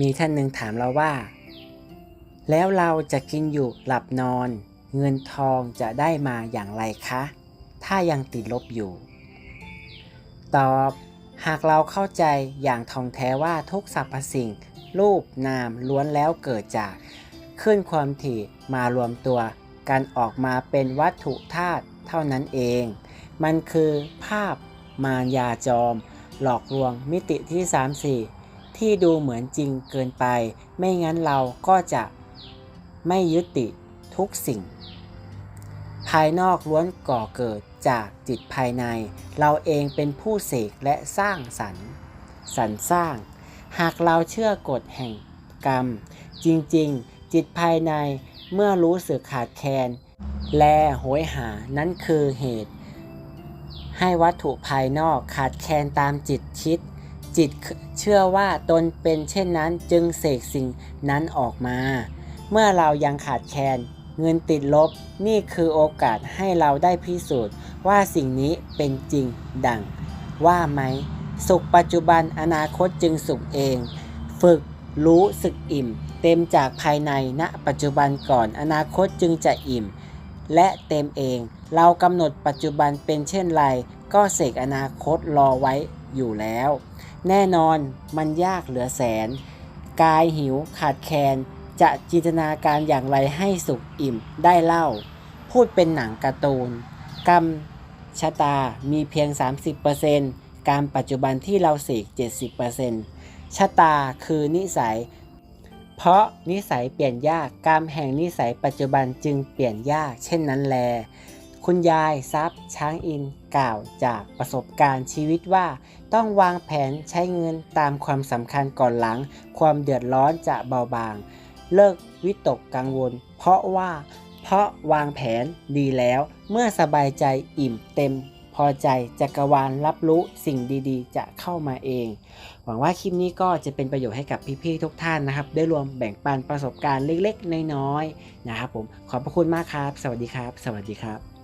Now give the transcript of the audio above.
มีท่านหนึ่งถามเราว่า แล้วเราจะกินอยู่หลับนอน เงินทองจะได้มาอย่างไรคะ ถ้ายังติดลบอยู่ ตอบหากเราเข้าใจอย่างท่องแท้ว่าทุกสรรพสิ่ง รูปนามล้วนแล้วเกิดจากขึ้นความถี่มารวมตัวกันออกมาเป็นวัตถุธาตุเท่านั้นเอง มันคือภาพมารยาจอม หลอกลวงมิติที่ 3 4 ที่ดูเหมือนจริงเกินไป ไม่งั้นเราก็จะไม่ยึดติดทุกสิ่ง ภายนอกล้วนก่อเกิดจากจิตภายใน เราเองเป็นผู้เสกและสร้างสรรค์สรรสร้าง หากเราเชื่อกฎแห่งกรรม จริงๆ จิตภายในเมื่อรู้สึกขาดแคลนและโหยหานั้นคือเหตุ ให้วัตถุภายนอกขาดแคลนตามจิตคิด จิตเชื่อว่าตนเป็นเช่นนั้นจึงเสกสิ่งนั้นออกมา เมื่อเรายังขาดแคลนเงินติดลบนี่คือโอกาสให้เราได้พิสูจน์ว่าสิ่งนี้เป็นจริงดัง ว่าไหม สุขปัจจุบันอนาคตจึงสุขเอง ฝึกรู้สึกอิ่ม เต็มจากภายในณปัจจุบันก่อนอนาคตจึงจะอิ่ม และเต็มเอง เรากำหนดปัจจุบันเป็นเช่นไร ก็เสกอนาคตรอไว้อยู่แล้ว แน่นอนมันยากเหลือแสน กายหิวขาดแคลนจะจินตนาการอย่างไรให้สุขอิ่มได้เล่า พูดเป็นหนังการ์ตูน กรรมชะตามีเพียง 30%การปัจจุบันที่เราเสก70%ชะตาคือนิสัย เพราะนิสัยเปลี่ยนยากกรรมแห่งนิสัยปัจจุบันจึงเปลี่ยนยาก เช่นนั้นแล คุณยายทรัพย์ช้างอินกล่าวจากประสบการณ์ชีวิตว่า ต้องวางแผนใช้เงินตามความสำคัญก่อนหลัง ความเดือดร้อนจะเบาบาง เลิกวิตกกังวล เพราะว่า เพราะวางแผนดีแล้ว เมื่อสบายใจอิ่มเต็มพอใจจักรวาลรับรู้สิ่งดีๆ จะเข้ามาเอง หวังว่าคลิปนี้ก็จะเป็นประโยชน์ให้กับพี่ๆทุกท่านนะครับ ได้รวมแบ่งปันประสบการณ์เล็กๆ น้อยๆนะครับผมขอบพระคุณมากครับ สวัสดีครับ สวัสดีครับ